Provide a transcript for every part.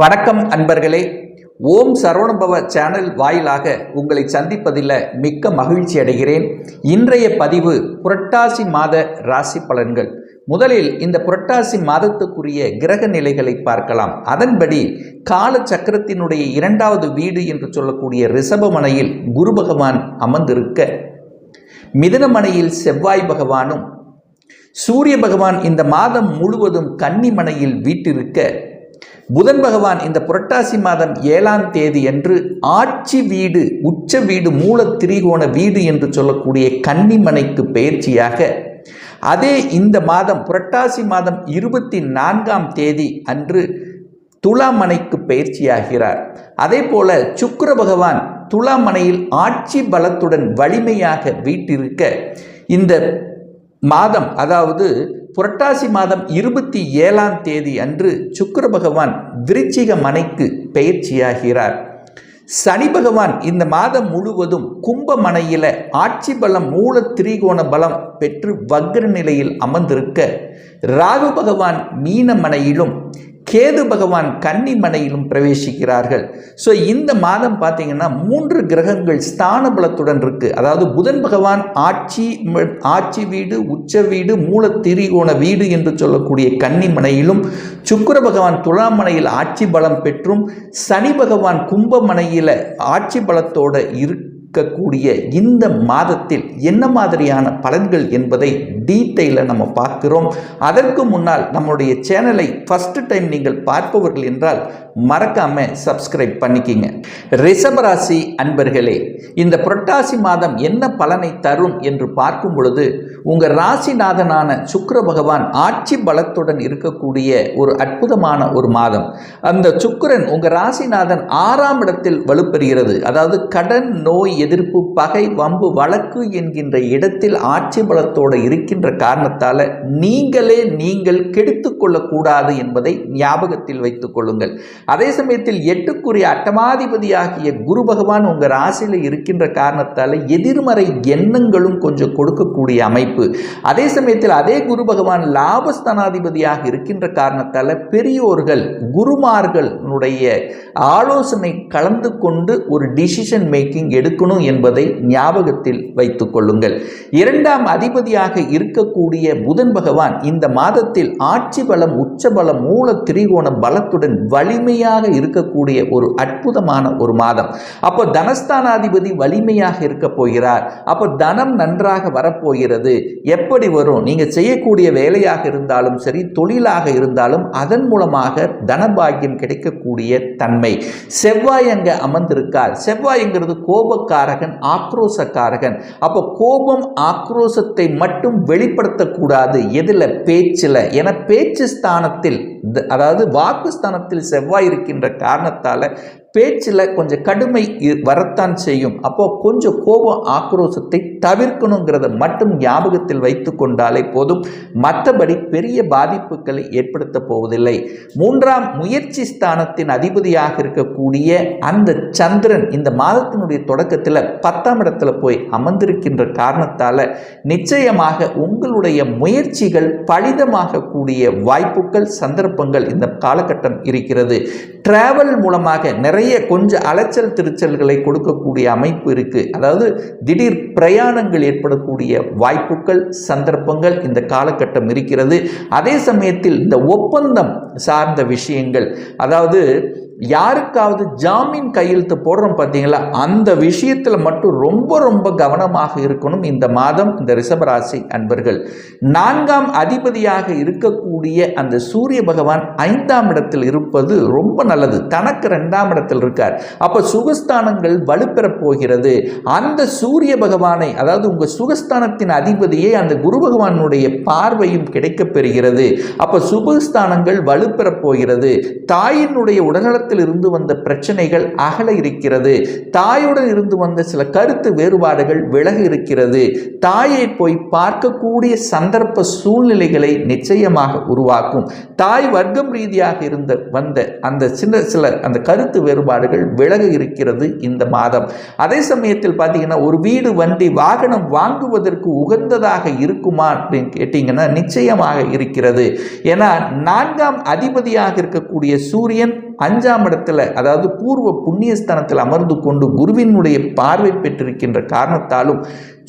வணக்கம் அன்பர்களே. ஓம் சரவணபவ சேனல் வாயிலாக உங்களை சந்திப்பதில் மிக்க மகிழ்ச்சி அடைகிறேன். இன்றைய பதிவு புரட்டாசி மாத ராசி பலன்கள். முதலில் இந்த புரட்டாசி மாதத்துக்குரிய கிரக நிலைகளை பார்க்கலாம். அதன்படி கால சக்கரத்தினுடைய இரண்டாவது வீடு என்று சொல்லக்கூடிய ரிஷபமனையில் குரு பகவான் அமர்ந்திருக்க மிதனமனையில் செவ்வாய் பகவானும் சூரிய பகவான் இந்த மாதம் முழுவதும் கன்னிமனையில் வீட்டிருக்க புதன் பகவான் இந்த புரட்டாசி மாதம் ஏழாம் தேதி அன்று ஆட்சி வீடு உச்ச வீடு மூல திரிகோண வீடு என்று சொல்லக்கூடிய கன்னிமனைக்கு பயிற்சியாக அதே இந்த மாதம் புரட்டாசி மாதம் இருபத்தி நான்காம் தேதி அன்று துலாமனைக்கு பயிற்சியாகிறார் அதே போல சுக்கர பகவான் துலாமனையில் ஆட்சி பலத்துடன் வலிமையாக வீட்டிருக்க இந்த மாதம் அதாவது புரட்டாசி மாதம் இருபத்தி ஏழாம் தேதி அன்று சுக்கர பகவான் விருச்சிக மனைக்கு பயிற்சியாகிறார் சனி பகவான் இந்த மாதம் முழுவதும் கும்பமனையில் ஆட்சி பலம் மூல திரிகோண பலம் பெற்று வக்ர நிலையில் அமர்ந்திருக்க ராகு பகவான் மீனமனையிலும் கேது பகவான் கன்னிமனையிலும் பிரவேசிக்கிறார்கள். ஸோ இந்த மாதம் பார்த்தீங்கன்னா மூன்று கிரகங்கள் ஸ்தான பலத்துடன் இருக்குது அதாவது புதன் பகவான் ஆட்சி ஆட்சி வீடு உச்ச வீடு மூல திரிகோண வீடு என்று சொல்லக்கூடிய கன்னிமனையிலும் சுக்கர பகவான் துலாமனையில் ஆட்சி பலம் பெற்றும் சனி பகவான் கும்பமனையில் ஆட்சி பலத்தோடு இரு இருக்கக்கூடிய இந்த மாதத்தில் என்ன மாதிரியான பலன்கள் என்பதை டீட்டெயிலில் நம்ம பார்க்கிறோம். அதற்கு முன்னால் நம்மளுடைய சேனலை ஃபஸ்ட்டு டைம் நீங்கள் பார்ப்பவர்கள் என்றால் மறக்காம சப்ஸ்கிரைப் பண்ணிக்கிங்க. ரிஷபராசி அன்பர்களே இந்த புரட்டாசி மாதம் என்ன பலனை தரும் என்று பார்க்கும் பொழுது உங்கள் ராசிநாதனான சுக்கர பகவான் ஆட்சி பலத்துடன் இருக்கக்கூடிய ஒரு அற்புதமான ஒரு மாதம். அந்த சுக்கரன் உங்கள் ராசிநாதன் ஆறாம் இடத்தில் வலுப்பெறுகிறது. அதாவது கடன் நோய் எதிர்ப்பு பகை வம்பு வழக்கு என்கின்ற இடத்தில் ஆட்சி பலத்தோடு இருக்கின்ற காரணத்தால் நீங்களே நீங்கள் கெடுத்து கொள்ளக்கூடாது என்பதை ஞாபகத்தில் வைத்துக் கொள்ளுங்கள். அதே சமயத்தில் எட்டுக்குரிய அட்டமாதிபதியாகிய குரு பகவான் உங்கள் ராசியில் இருக்கின்ற காரணத்தால் எதிர்மறை எண்ணங்களும் கொஞ்சம் கொடுக்கக்கூடிய அமைப்பு. அதே சமயத்தில் அதே குரு பகவான் லாபஸ்தானாதிபதியாக இருக்கின்ற காரணத்தால் பெரியோர்கள் குருமார்களுடைய ஆலோசனை கலந்து கொண்டு ஒரு டிசிஷன் மேக்கிங் எடுக்கணும். என்பதை ஞாபகத்தில் வைத்து கொள்ளுங்கள். இரண்டாம் அதிபதியாக இருக்கக்கூடிய புதன் பகவான் இந்த மாதத்தில் ஆட்சி பலம் உச்சபலம் மூல திரிகோண பலத்துடன் வலிமையாக இருக்கக்கூடிய ஒரு அற்புதமான ஒரு மாதம். அப்போ தனஸ்தானாதிபதி வலிமையாக இருக்க போகிறார். அப்போ தனம் நன்றாக வரப்போகிறது. எப்படி வரும்? நீங்கள் செய்யக்கூடிய வேலையாக இருந்தாலும் சரி தொழிலாக இருந்தாலும் அதன் மூலமாக தனபாகியம் கிடைக்கக்கூடிய தன்மை. செவ்வாய் அங்கே அமர்ந்திருக்கார். செவ்வாய்ங்கிறது கோபக்காரகன் ஆக்ரோசக்காரகன். அப்போ கோபம் ஆக்ரோசத்தை மட்டும் வெளிப்படுத்தக்கூடாது. எதில்? பேச்சில். என பேச்சு ஸ்தானத்தில் அதாவது வாக்கு ஸ்தானத்தில் செவ்வாய் இருக்கின்ற காரணத்தால் பேச்சில் கொஞ்சம் கடுமை வரத்தான் செய்யும். அப்போது கொஞ்சம் கோபம் ஆக்ரோசத்தை தவிர்க்கணுங்கிறத மட்டும் ஞாபகத்தில் வைத்து கொண்டாலே போதும். மற்றபடி பெரிய பாதிப்புகளை ஏற்படுத்த போவதில்லை. மூன்றாம் முயற்சி ஸ்தானத்தின் அதிபதியாக இருக்கக்கூடிய அந்த சந்திரன் இந்த மாதத்தினுடைய தொடக்கத்தில் பத்தாம் இடத்துல போய் அமர்ந்திருக்கின்ற காரணத்தால் நிச்சயமாக உங்களுடைய முயற்சிகள் பலிதமாகக்கூடிய வாய்ப்புகள் சந்தர்ப்பங்கள் இந்த காலகட்டம் இருக்கிறது. டிராவல் மூலமாக நிறைய கொஞ்சம் அலைச்சல் திருச்சல்களை கொடுக்கக்கூடிய அமைப்பு இருக்குது அதாவது திடீர் பிரயாண பிரயாணங்கள் ஏற்படக்கூடிய வாய்ப்புகள் சந்தர்ப்பங்கள் இந்த காலகட்டம் இருக்கிறது. அதே சமயத்தில் இந்த ஒப்பந்தம் சார்ந்த விஷயங்கள் அதாவது யாருக்காவது ஜாமீன் கையெழுத்து போடுறோம் பார்த்தீங்களா? அந்த விஷயத்தில் மட்டும் ரொம்ப ரொம்ப கவனமாக இருக்கணும் இந்த மாதம் இந்த ரிஷபராசி அன்பர்கள். நான்காம் அதிபதியாக இருக்கக்கூடிய அந்த சூரிய பகவான் ஐந்தாம் இடத்தில் இருப்பது ரொம்ப நல்லது. தனக்கு ரெண்டாம் இடத்தில் இருக்கார். அப்போ சுகஸ்தானங்கள் வலுப்பெறப் போகிறது. அந்த சூரிய பகவானை அதாவது உங்கள் சுகஸ்தானத்தின் அதிபதியே அந்த குரு பகவானுடைய பார்வையும் கிடைக்கப் பெறுகிறது. அப்போ சுகஸ்தானங்கள் வலுப்பெறப் போகிறது. தாயினுடைய உடல்நலத்தில் இருந்து வந்த பிரச்சனைகள் அகல இருக்கிறது. தாயுடன் இருந்து வந்த சில கருத்து வேறுபாடுகள் விலக இருக்கிறது. தாயை போய் பார்க்கக்கூடிய சந்தர்ப்ப சூழ்நிலைகளை நிச்சயமாக உருவாக்கும். தாய் வர்க்கம் ரீதியாக இருந்த வந்த அந்த சின்ன சில அந்த கருத்து வேறுபாடுகள் விலக இருக்கிறது இந்த மாதம். அதே சமயத்தில் பார்த்தீங்கன்னா ஒரு வீடு வண்டி வாகனம் வாங்குவதற்கு உகந்ததாக இருக்குமா அப்படின்னு கேட்டீங்கன்னா நிச்சயமாக இருக்கிறது. ஏன்னா நான்காம் அதிபதியாக இருக்கக்கூடிய சூரியன் அஞ்சாம் இடத்துல அதாவது பூர்வ புண்ணியஸ்தானத்தில் அமர்ந்து கொண்டு குருவினுடைய பார்வை பெற்றிருக்கின்ற காரணத்தாலும்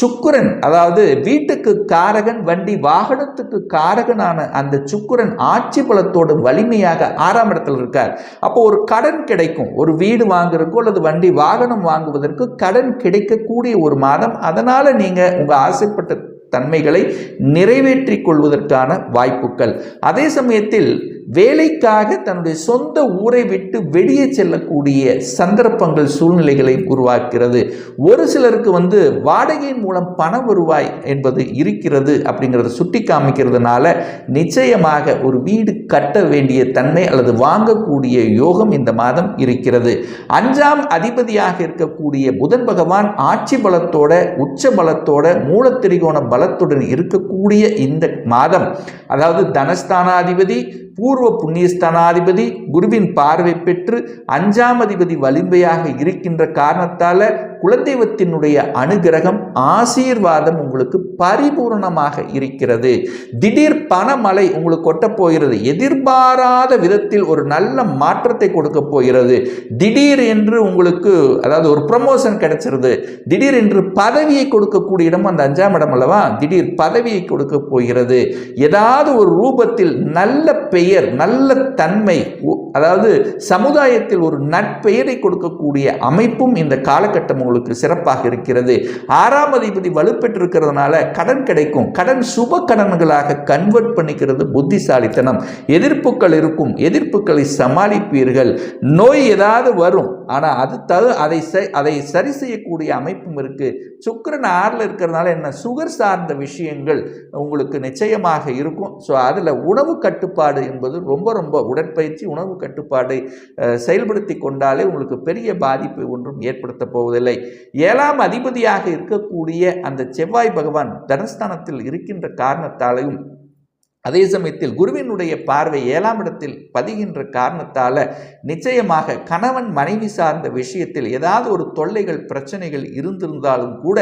சுக்குரன் அதாவது வீட்டுக்கு காரகன் வண்டி வாகனத்துக்கு காரகனான அந்த சுக்குரன் ஆட்சி பலத்தோடு வலிமையாக ஆறாம் இடத்துல இருக்கார். அப்போ ஒரு கடன் கிடைக்கும். ஒரு வீடு வாங்குறதுக்கோ அல்லது வண்டி வாகனம் வாங்குவதற்கு கடன் கிடைக்கக்கூடிய ஒரு மாதம். அதனால நீங்க உங்க ஆசைப்பட்ட தன்மைகளை நிறைவேற்றிக் கொள்வதற்கான வாய்ப்புகள். அதே சமயத்தில் வேலைக்காக தன்னுடைய சொந்த ஊரை விட்டு வெளியே செல்லக்கூடிய சந்தர்ப்பங்கள் சூழ்நிலைகளை உருவாக்கிறது ஒரு சிலருக்கு வந்து வாடகையின் மூலம் பண வருவாய் என்பது இருக்கிறது அப்படிங்கிறத சுட்டி காமிக்கிறதுனால நிச்சயமாக ஒரு வீடு கட்ட வேண்டிய தன்மை அல்லது வாங்கக்கூடிய யோகம் இந்த மாதம் இருக்கிறது. அஞ்சாம் அதிபதியாக இருக்கக்கூடிய புதன் பகவான் ஆட்சி பலத்தோட உச்ச பலத்தோட மூலத்திரிகோண பலத்துடன் இருக்கக்கூடிய இந்த மாதம். அதாவது தனஸ்தானாதிபதி பூர்வ புண்ணியஸ்தானாதிபதி குருவின் பார்வை பெற்று அஞ்சாம் அதிபதி வலிமையாக இருக்கின்ற காரணத்தால் குலதெய்வத்தினுடைய அனுகிரகம் ஆசீர்வாதம் உங்களுக்கு பரிபூர்ணமாக இருக்கிறது. திடீர் பணமலை உங்களுக்கு கொட்ட போகிறது. எதிர்பாராத விதத்தில் ஒரு நல்ல மாற்றத்தை கொடுக்க போகிறது. திடீர் என்று உங்களுக்கு அதாவது ஒரு ப்ரமோஷன் கிடைச்சிருது. திடீர் என்று பதவியை கொடுக்கக்கூடிய இடம் அந்த அஞ்சாம் இடம் அல்லவா? திடீர் பதவியை கொடுக்க போகிறது. ஏதாவது ஒரு ரூபத்தில் நல்ல பெயர் நல்ல தன்மை உ- அதாவது சமுதாயத்தில் ஒரு நட்பெயரை கொடுக்கக்கூடிய அமைப்பும் இந்த காலகட்டம் உங்களுக்கு சிறப்பாக இருக்கிறது. ஆறாம் அதிபதி வலுப்பெற்றிருக்கிறதுனால கடன் கிடைக்கும். கடன் சுப கடன்களாக கன்வெர்ட் பண்ணிக்கிறது புத்திசாலித்தனம். எதிர்ப்புகள் இருக்கும். எதிர்ப்புகளை சமாளிப்பீர்கள். நோய் ஏதாவது வரும். ஆனால் அது தகு அதை செ- அதை சரி செய்யக்கூடிய அமைப்பும் இருக்குது சுக்கிரன் ஆறில் இருக்கிறதுனால என்ன? சுகர் சார்ந்த விஷயங்கள் உங்களுக்கு நிச்சயமாக இருக்கும். ஸோ அதில் உணவு கட்டுப்பாடு என்பது ரொம்ப ரொம்ப உடற்பயிற்சி உணவு கட்டுப்பாடு செயல்படுத்தி கொண்டாலே உங்களுக்கு பெரிய பாதிப்பு ஒன்றும் ஏற்படுத்த போவதில்லை. ஏழாம் அதிபதியாக இருக்கக்கூடிய அந்த செவ்வாய் பகவான் தனஸ்தானத்தில் இருக்கின்ற காரணத்தாலையும் அதே சமயத்தில் குருவினுடைய பார்வை ஏழாம் இடத்தில் பதிகின்ற காரணத்தால் நிச்சயமாக கணவன் மனைவி சார்ந்த விஷயத்தில் ஏதாவது ஒரு தொல்லைகள் பிரச்சனைகள் இருந்திருந்தாலும் கூட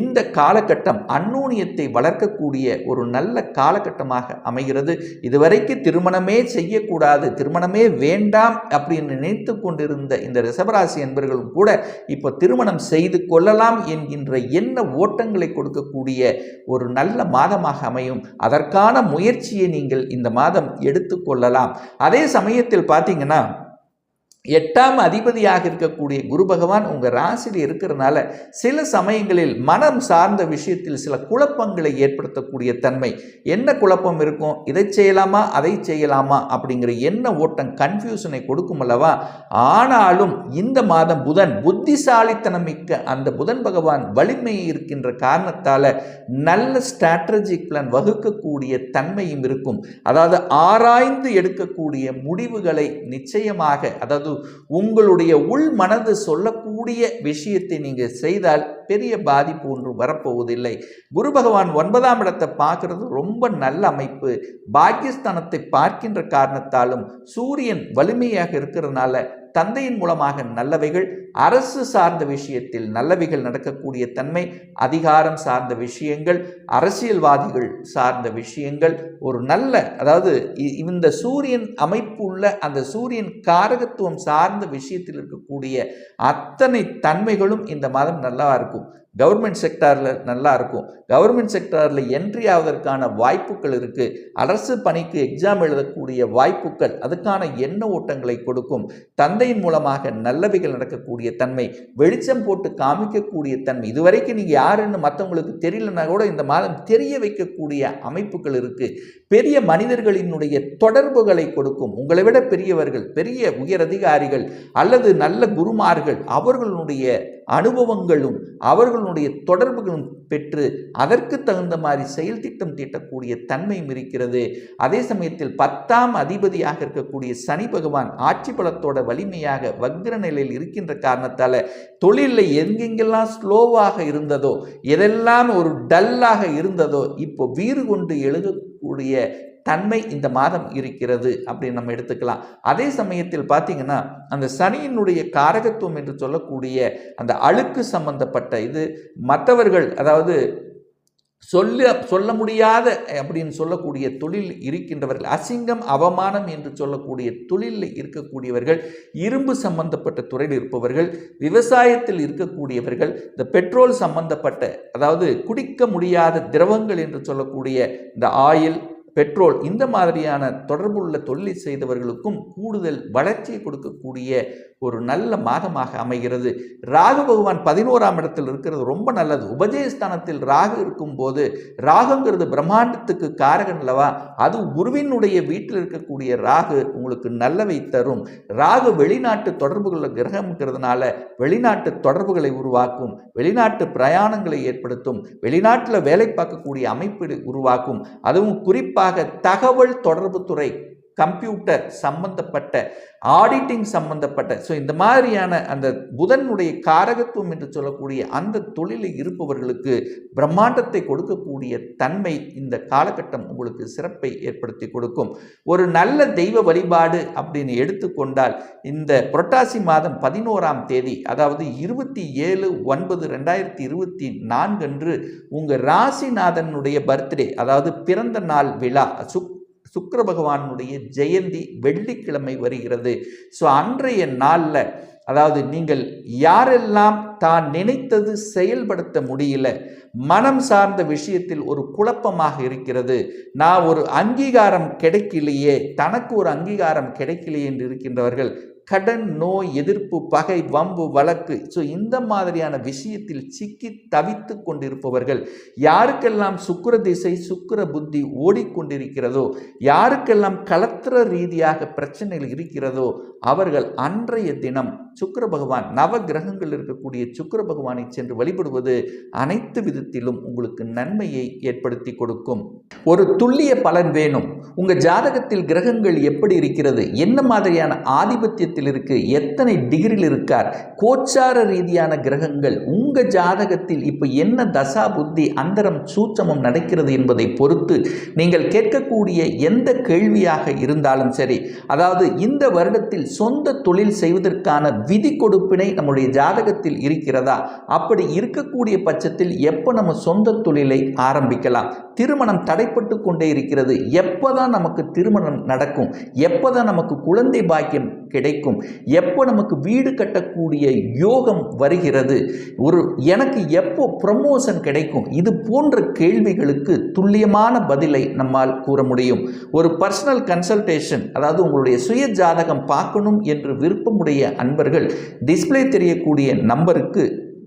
இந்த காலகட்டம் அந்நூனியத்தை வளர்க்கக்கூடிய ஒரு நல்ல காலகட்டமாக அமைகிறது. இதுவரைக்கு திருமணமே செய்யக்கூடாது திருமணமே வேண்டாம் அப்படின்னு நினைத்து கொண்டிருந்த இந்த ரிசபராசி என்பர்களும் கூட இப்போ திருமணம் செய்து கொள்ளலாம் என்கின்ற எண்ண ஓட்டங்களை கொடுக்கக்கூடிய ஒரு நல்ல மாதமாக அமையும். அதற்கான முயற்சி முயற்சியை நீங்கள் இந்த மாதம் எடுத்துக்கொள்ளலாம். அதே சமயத்தில் பார்த்தீங்கன்னா எட்டாம் அதிபதியாக இருக்கக்கூடிய குரு பகவான் உங்கள் ராசியில் இருக்கிறனால சில சமயங்களில் மனம் சார்ந்த விஷயத்தில் சில குழப்பங்களை ஏற்படுத்தக்கூடிய தன்மை. என்ன குழப்பம் இருக்கும்? இதை செய்யலாமா? அதை செய்யலாமா? அப்படிங்கிற என்ன ஓட்டம் கன்ஃபியூஷனை கொடுக்கும் அல்லவா? ஆனாலும் இந்த மாதம் புதன் புத்திசாலித்தனம் மிக்க அந்த புதன் பகவான் வலிமை இருக்கின்ற காரணத்தால் நல்ல ஸ்ட்ராட்டஜிக் பிளான் வகுக்கக்கூடிய தன்மையும் இருக்கும். அதாவது ஆராய்ந்து எடுக்கக்கூடிய முடிவுகளை நிச்சயமாக அதாவது உங்களுடைய உள் மனது சொல்லக்கூடிய விஷயத்தை நீங்கள் செய்தால் பெரிய பாதிப்பு ஒன்று வரப்போவதில்லை. குரு பகவான் ஒன்பதாம் இடத்தை பார்க்கறது ரொம்ப நல்ல அமைப்பு. பாக்கியஸ்தானத்தை பார்க்கின்ற காரணத்தாலும் சூரியன் வலிமையாக இருக்கிறதுனால தந்தையின் மூலமாக நல்லவைகள் அரசு சார்ந்த விஷயத்தில் நல்லவைகள் நடக்கக்கூடிய தன்மை அதிகாரம் சார்ந்த விஷயங்கள் அரசியல்வாதிகள் சார்ந்த விஷயங்கள் ஒரு நல்ல அதாவது இ- இந்த சூரியன் அமைப்பு உள்ள அந்த சூரியன் காரகத்துவம் சார்ந்த விஷயத்தில் இருக்கக்கூடிய அத்தனை தன்மைகளும் இந்த மாதம் நல்லா இருக்கும். கவர்மெண்ட் செக்டாரில் நல்லா இருக்கும். கவர்மெண்ட் செக்டாரில் என்ட்ரி ஆவதற்கான வாய்ப்புகள் இருக்குது அரசு பணிக்கு எக்ஸாம் எழுதக்கூடிய வாய்ப்புகள் அதுக்கான எண்ண ஓட்டங்களை கொடுக்கும். தந்தையின் மூலமாக நல்லவைகள் நடக்கக்கூடிய தன்மை வெளிச்சம் போட்டு காமிக்கக்கூடிய தன்மை. இதுவரைக்கும் நீங்கள் யாருன்னு மற்றவங்களுக்கு தெரியலன்னா கூட இந்த காலம் தெரிய வைக்கக்கூடிய அமைப்புகள் இருக்குது பெரிய மனிதர்களினுடைய தொடர்புகளை கொடுக்கும் உங்களை விட பெரியவர்கள் பெரிய உயரதிகாரிகள் அல்லது நல்ல குருமார்கள் அவர்களுடைய அனுபவங்களும் அவர்களுடைய தொடர்புகளும் பெற்று அதற்கு தகுந்த மாதிரி செயல் திட்டம் தீட்டக்கூடிய தன்மையும் இருக்கிறது. அதே சமயத்தில் பத்தாம் அதிபதியாக இருக்கக்கூடிய சனி பகவான் ஆட்சி பலத்தோட வலிமையாக வக்ர நிலையில் இருக்கின்ற காரணத்தால் தொழிலில் எங்கெங்கெல்லாம் ஸ்லோவாக இருந்ததோ எதெல்லாம் ஒரு டல்லாக இருந்ததோ இப்போ வீறு கொண்டு எழுதக்கூடிய தன்மை இந்த மாதம் இருக்கிறது அப்படின்னு நம்ம எடுத்துக்கலாம். அதே சமயத்தில் பார்த்தீங்கன்னா அந்த சனியினுடைய காரகத்துவம் என்று சொல்லக்கூடிய அந்த அழுக்கு சம்பந்தப்பட்ட இது மற்றவர்கள் அதாவது சொல்ல சொல்ல முடியாத அப்படின்னு சொல்லக்கூடிய தொழில் இருக்கின்றவர்கள் அசிங்கம் அவமானம் என்று சொல்லக்கூடிய தொழிலில் இருக்கக்கூடியவர்கள் இரும்பு சம்பந்தப்பட்ட துறையில் இருப்பவர்கள் விவசாயத்தில் இருக்கக்கூடியவர்கள் இந்த பெட்ரோல் சம்பந்தப்பட்ட அதாவது குடிக்க முடியாத திரவங்கள் என்று சொல்லக்கூடிய இந்த ஆயில் பெட்ரோல் இந்த மாதிரியான தொடர்புள்ள தொழிலை செய்தவர்களுக்கும் கூடுதல் வளர்ச்சியை கொடுக்கக்கூடிய ஒரு நல்ல மாதமாக அமைகிறது. ராகு பகவான் பதினோராம் இடத்தில் இருக்கிறது ரொம்ப நல்லது. உபஜயஸ்தானத்தில் ராகு இருக்கும்போது ராகுங்கிறது பிரம்மாண்டத்துக்கு காரகன் அல்லவா? அது குருவினுடைய வீட்டில் இருக்கக்கூடிய ராகு உங்களுக்கு நல்லவை தரும். ராகு வெளிநாட்டு தொடர்புகள கிரகம்ங்கிறதுனால வெளிநாட்டு தொடர்புகளை உருவாக்கும் வெளிநாட்டு பிரயாணங்களை ஏற்படுத்தும் வெளிநாட்டில் வேலை பார்க்கக்கூடிய அமைப்பு உருவாக்கும். அதுவும் குறிப்பாக தகவல் தொடர்பு துறை கம்ப்யூட்டர் சம்பந்தப்பட்ட ஆடிட்டிங் சம்பந்தப்பட்ட. ஸோ இந்த மாதிரியான அந்த புதனுடைய காரகத்துவம் என்று சொல்லக்கூடிய அந்த தொழிலில் இருப்பவர்களுக்கு பிரம்மாண்டத்தை கொடுக்கக்கூடிய தன்மை இந்த காலகட்டம் உங்களுக்கு சிறப்பை ஏற்படுத்தி கொடுக்கும். ஒரு நல்ல தெய்வ வழிபாடு அப்படின்னு எடுத்துக்கொண்டால் இந்த புரட்டாசி மாதம் பதினோராம் தேதி அதாவது இருபத்தி ஏழு ஒன்பது ரெண்டாயிரத்தி இருபத்தி நான்கன்று உங்கள் ராசிநாதனுடைய பர்த்டே அதாவது பிறந்த நாள் விழா சுக் சுக்கர பகவானுடைய ஜெயந்தி வெள்ளிக்கிழமை வருகிறது. ஸோ அன்றைய நாளில் அதாவது நீங்கள் யாரெல்லாம் தான் நினைத்தது செயல்படுத்த முடியல மனம் சார்ந்த விஷயத்தில் ஒரு குழப்பமாக இருக்கிறது. நான் ஒரு அங்கீகாரம் கிடைக்கலையே தனக்கு ஒரு அங்கீகாரம் கிடைக்கலையே என்று இருக்கின்றவர்கள் கடன் நோய் எதிர்ப்பு பகை வம்பு வழக்கு. ஸோ இந்த மாதிரியான விஷயத்தில் சிக்கி தவித்து கொண்டிருப்பவர்கள் யாருக்கெல்லாம் சுக்கர திசை சுக்கர புத்தி ஓடிக்கொண்டிருக்கிறதோ யாருக்கெல்லாம் கலத்திர ரீதியாக பிரச்சனைகள் இருக்கிறதோ அவர்கள் அன்றைய தினம் சுக்கர பகவான் நவ கிரகங்கள் இருக்கக்கூடிய சுக்கர பகவானை சென்று வழிபடுவது அனைத்து விதத்திலும் உங்களுக்கு நன்மையை ஏற்படுத்தி கொடுக்கும். ஒரு துல்லிய பலன் வேணும். உங்கள் ஜாதகத்தில் கிரகங்கள் எப்படி இருக்கிறது? என்ன மாதிரியான ஆதிபத்திய ஆதிபத்தியத்தில் இருக்கு எத்தனை டிகிரியில் இருக்கார்? கோச்சார ரீதியான கிரகங்கள் உங்க ஜாதகத்தில் இப்போ என்ன தசா புத்தி அந்தரம் சூட்சமம் நடக்கிறது என்பதை பொறுத்து நீங்கள் கேட்கக்கூடிய எந்த கேள்வியாக இருந்தாலும் சரி அதாவது இந்த வருடத்தில் சொந்த தொழில் செய்வதற்கான விதி கொடுப்பினை நம்முடைய ஜாதகத்தில் இருக்கிறதா? அப்படி இருக்கக்கூடிய பட்சத்தில் எப்போ நம்ம சொந்த தொழிலை ஆரம்பிக்கலாம்? திருமணம் தடைப்பட்டு கொண்டே இருக்கிறது. எப்போதான் நமக்கு திருமணம் நடக்கும்? எப்போதான் நமக்கு குழந்தை பாக்கியம் கிடைக்கும். எப்போ நமக்கு வீடு கட்டக்கூடிய யோகம் வருகிறது? ஒரு எனக்கு எப்போ ப்ரமோஷன் கிடைக்கும்? இது போன்ற கேள்விகளுக்கு துல்லியமான பதிலை நம்மால் கூற முடியும். ஒரு பர்சனல் கன்சல்டேஷன் அதாவது உங்களுடைய சுய ஜாதகம் பார்க்கணும் என்று விருப்பமுடைய அன்பர்கள் டிஸ்ப்ளே தெரியக்கூடிய நம்பருக்கு